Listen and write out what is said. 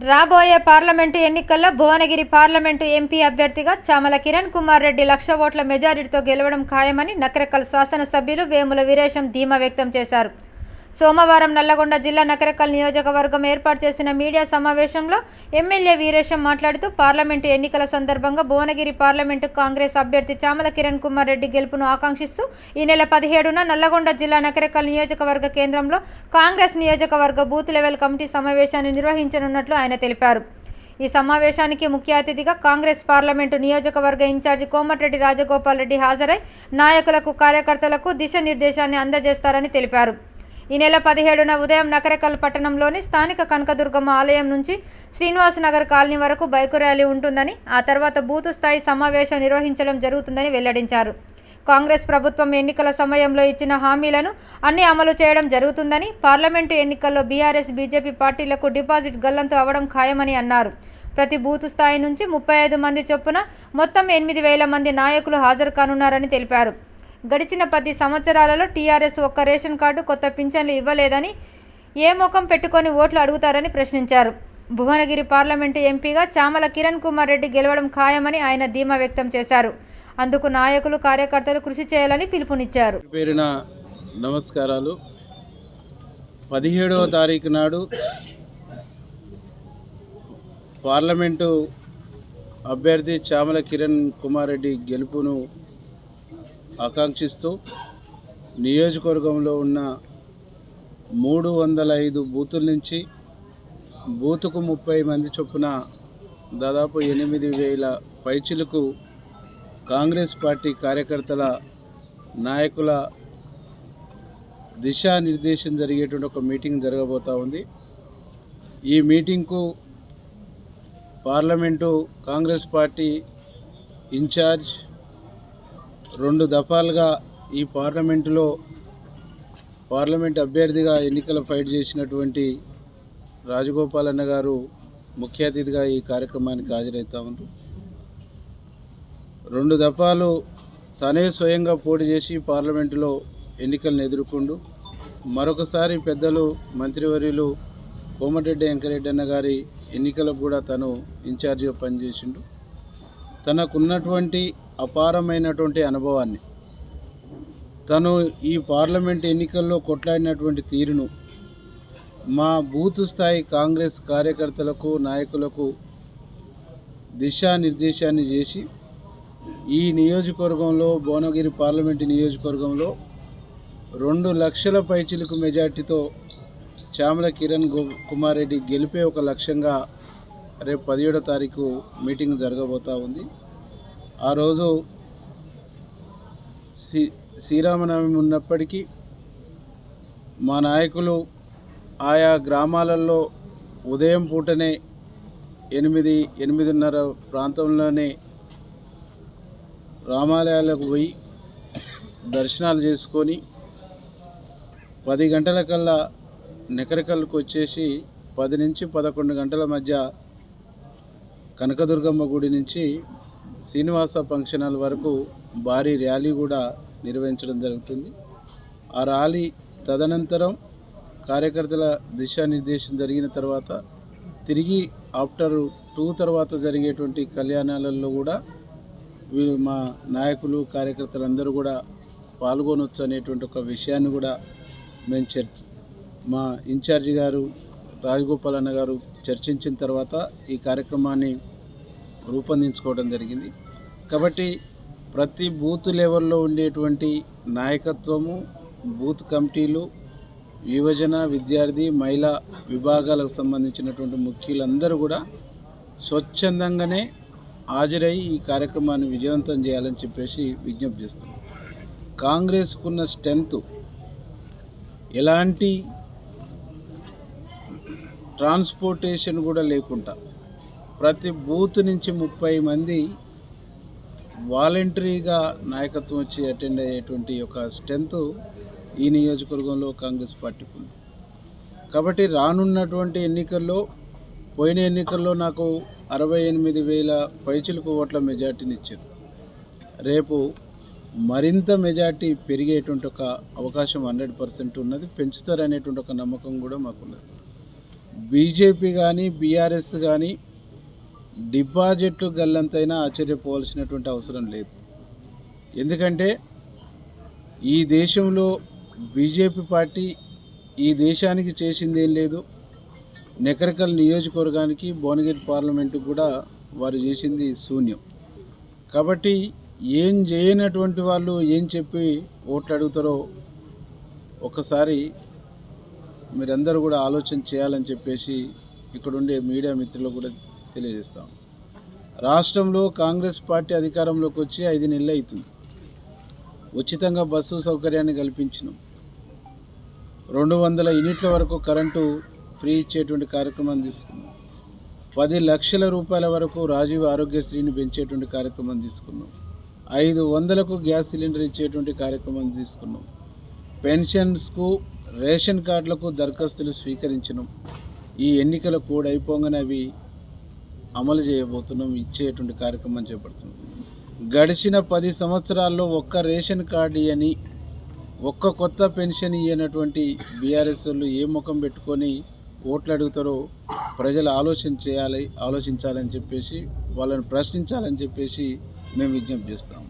రాబోయే పార్లమెంటు ఎన్నికల్లో Bhuvanagiri parliament MP అభ్యర్థిగా చామల కిరణ్ కుమార్ రెడ్డి లక్ష ఓట్ల మెజారిటీతో గెలవడం ఖాయమని నకరకల్ శాసనసభ్యులు వేముల వీరేశం ధీమా వ్యక్తం చేశారు. సోమవారం నల్లగొండ జిల్లా నకరకల్ నియోజకవర్గం ఏర్పాటు చేసిన మీడియా సమావేశంలో ఎమ్మెల్యే వీరేశం మాట్లాడుతూ పార్లమెంటు ఎన్నికల సందర్భంగా భువనగిరి పార్లమెంటు కాంగ్రెస్ అభ్యర్థి చామల కిరణ్ కుమార్ రెడ్డి గెలుపును ఆకాంక్షిస్తూ ఈ నెల పదిహేడున నల్లగొండ జిల్లా నకరకల్ నియోజకవర్గ కేంద్రంలో కాంగ్రెస్ నియోజకవర్గ బూత్ లెవెల్ కమిటీ సమావేశాన్ని నిర్వహించనున్నట్లు ఆయన తెలిపారు. ఈ సమావేశానికి ముఖ్య అతిథిగా కాంగ్రెస్ పార్లమెంటు నియోజకవర్గ ఇన్ఛార్జి కోమటిరెడ్డి రాజగోపాల్ రెడ్డి హాజరై నాయకులకు కార్యకర్తలకు దిశానిర్దేశాన్ని అందజేస్తారని తెలిపారు. ఈ నెల పదిహేడున ఉదయం నకరకల్ పట్టణంలోని స్థానిక కనకదుర్గమ్మ ఆలయం నుంచి శ్రీనివాస్ నగర్ కాలనీ వరకు బైకు ర్యాలీ ఉంటుందని ఆ తర్వాత బూత్ స్థాయి సమావేశం నిర్వహించడం జరుగుతుందని వెల్లడించారు. కాంగ్రెస్ ప్రభుత్వం ఎన్నికల సమయంలో ఇచ్చిన హామీలను అన్ని అమలు చేయడం జరుగుతుందని పార్లమెంటు ఎన్నికల్లో బీఆర్ఎస్ బీజేపీ పార్టీలకు డిపాజిట్ గల్లంతు అవడం ఖాయమని అన్నారు. ప్రతి బూత్ స్థాయి నుంచి ముప్పై ఐదు మంది చొప్పున మొత్తం ఎనిమిది వేల మంది నాయకులు హాజరు కానున్నారని తెలిపారు. గడిచిన పది సంవత్సరాలలో టీఆర్ఎస్ ఒక్క రేషన్ కార్డు కొత్త పింఛన్లు ఇవ్వలేదని ఏ ముఖం పెట్టుకొని ఓట్లు అడుగుతారని ప్రశ్నించారు. భువనగిరి పార్లమెంటు ఎంపీగా చామల కిరణ్ కుమార్ రెడ్డి గెలవడం ఖాయమని ఆయన ధీమా వ్యక్తం చేశారు. అందుకు నాయకులు కార్యకర్తలు కృషి చేయాలని పిలుపునిచ్చారు. పేరిన నమస్కారాలు. పదిహేడవ తారీఖు నాడు పార్లమెంటు అభ్యర్థి చామల కిరణ్ కుమార్ రెడ్డి గెలుపును ఆకాంక్షిస్తూ నియోజకవర్గంలో ఉన్న మూడు వందల ఐదు బూతుల నుంచి బూతుకు ముప్పై మంది చొప్పున దాదాపు ఎనిమిది వేల పైచులకు కాంగ్రెస్ పార్టీ కార్యకర్తల నాయకుల దిశానిర్దేశం జరిగేటువంటి ఒక మీటింగ్ జరగబోతూ ఉంది. ఈ మీటింగ్కు పార్లమెంటు కాంగ్రెస్ పార్టీ ఇన్ఛార్జ్ రెండు దఫాలుగా ఈ పార్లమెంటులో పార్లమెంట్ అభ్యర్థిగా ఎన్నికల ఫైట్ చేసినటువంటి రాజగోపాలన్న గారు ముఖ్య అతిథిగా ఈ కార్యక్రమానికి హాజరవుతా ఉన్నారు రెండు దఫాలు తనే స్వయంగా పోటీ చేసి పార్లమెంటులో ఎన్నికలను ఎదుర్కొండు. మరొకసారి పెద్దలు మంత్రివర్యులు కోమటిరెడ్డి వెంకరెడ్డి అన్న గారి ఎన్నికలకు కూడా తను ఇన్ఛార్జిగా పనిచేసిండు. తనకున్నటువంటి అపారమైనటువంటి అనుభవాన్ని. తను ఈ పార్లమెంట్ ఎన్నికల్లో కొట్లాడినటువంటి తీరును మా బూత్ స్థాయి కాంగ్రెస్ కార్యకర్తలకు నాయకులకు దిశానిర్దేశాన్ని చేసి ఈ నియోజకవర్గంలో భువనగిరి పార్లమెంటు నియోజకవర్గంలో రెండు లక్షల పైచిలకు మెజార్టీతో చామల కిరణ్ గు- కుమార్ రెడ్డి గెలిపే ఒక లక్ష్యంగా రేపు పదిహేడో తారీఖు మీటింగ్ జరగబోతూ ఉంది. ఆ రోజు శ్రీ శ్రీరామనవమి ఉన్నప్పటికీ మా నాయకులు ఆయా గ్రామాలలో ఉదయం పూటనే ఎనిమిది ఎనిమిదిన్నర ప్రాంతంలోనే రామాలయాలకు పోయి దర్శనాలు చేసుకొని పది గంటల కల్లా నెకరకల్లకు వచ్చేసి పది నుంచి పదకొండు గంటల మధ్య కనకదుర్గమ్మ గుడి నుంచి శ్రీనివాస ఫంక్షన్ హాల్ వరకు భారీ ర్యాలీ కూడా నిర్వహించడం జరుగుతుంది. ఆ ర్యాలీ తదనంతరం కార్యకర్తల దిశానిర్దేశం జరిగిన తర్వాత తిరిగి ఆఫ్టర్ టూ తర్వాత జరిగేటువంటి కళ్యాణాలలో కూడా వీరు మా నాయకులు కార్యకర్తలందరూ కూడా పాల్గొనవచ్చు అనేటువంటి ఒక విషయాన్ని కూడా మేము చర్చ మా ఇన్ఛార్జి గారు రాజగోపాల్ అన్న గారు చర్చించిన తర్వాత ఈ కార్యక్రమాన్ని రూపొందించుకోవడం జరిగింది. కాబట్టి ప్రతి బూత్ లెవెల్లో ఉండేటువంటి నాయకత్వము బూత్ కమిటీలు యువజన విద్యార్థి మహిళా విభాగాలకు సంబంధించినటువంటి ముఖ్యులందరూ కూడా స్వచ్ఛందంగానే హాజరై ఈ కార్యక్రమాన్ని విజయవంతం చేయాలని చెప్పేసి విజ్ఞప్తి చేస్తున్నాం. కాంగ్రెస్కున్న స్ట్రెంగ్త్ ఎలాంటి ట్రాన్స్పోర్టేషన్ కూడా లేకుండా ప్రతి బూత్ నుంచి ముప్పై మంది వాలంటరీగా నాయకత్వం వచ్చి అటెండ్ అయ్యేటువంటి ఒక స్ట్రెంత్ ఈ నియోజకవర్గంలో కాంగ్రెస్ పార్టీకి ఉంది. కాబట్టి రానున్నటువంటి ఎన్నికల్లో పోయిన ఎన్నికల్లో నాకు అరవై ఎనిమిది వేల పైచులకు ఓట్ల మెజార్టీని ఇచ్చారు. రేపు మరింత మెజార్టీ పెరిగేటువంటి ఒక అవకాశం హండ్రెడ్ పర్సెంట్ ఉన్నది పెంచుతారనేటువంటి ఒక నమ్మకం కూడా మాకున్నది. బీజేపీ కానీ బీఆర్ఎస్ కానీ డిపాజిట్లు గల్లంతైనా ఆశ్చర్యపోవాల్సినటువంటి అవసరం లేదు. ఎందుకంటే ఈ దేశంలో బీజేపీ పార్టీ ఈ దేశానికి చేసింది ఏం లేదు. నెకరకల్ నియోజకవర్గానికి భువనగిరి పార్లమెంటు కూడా వారు చేసింది శూన్యం. కాబట్టి ఏం చేయనటువంటి వాళ్ళు ఏం చెప్పి ఓట్లు అడుగుతారో ఒకసారి మీరందరూ కూడా ఆలోచన చేయాలని చెప్పేసి ఇక్కడుండే మీడియా మిత్రులు కూడా తెలియజేస్తాం. రాష్ట్రంలో కాంగ్రెస్ పార్టీ అధికారంలోకి వచ్చి ఐదు నెలలు అవుతుంది ఉచితంగా బస్సు సౌకర్యాన్ని కల్పించినాం. రెండు వందల యూనిట్ల వరకు కరెంటు ఫ్రీ ఇచ్చేటువంటి కార్యక్రమం తీసుకున్నాం. పది లక్షల రూపాయల వరకు రాజీవ్ ఆరోగ్యశ్రీని పెంచేటువంటి కార్యక్రమం తీసుకున్నాం. ఐదు వందలకు గ్యాస్ సిలిండర్ ఇచ్చేటువంటి కార్యక్రమం తీసుకున్నాం. పెన్షన్స్కు రేషన్ కార్డులకు దరఖాస్తులు స్వీకరించడం ఈ ఎన్నికల కోడ్ అయిపోగానే అవి అమలు చేయబోతున్నాం ఇచ్చేటువంటి కార్యక్రమం చేపడుతున్నాం గడిచిన పది సంవత్సరాల్లో ఒక్క రేషన్ కార్డు అని ఒక్క కొత్త పెన్షన్ ఇయ్యనటువంటి బీఆర్ఎస్ వాళ్ళు ఏ ముఖం పెట్టుకొని ఓట్లు అడుగుతారో ప్రజలు ఆలోచన చేయాలి ఆలోచించాలని చెప్పేసి వాళ్ళని ప్రశ్నించాలని చెప్పేసి మేము విజ్ఞప్తి చేస్తాము.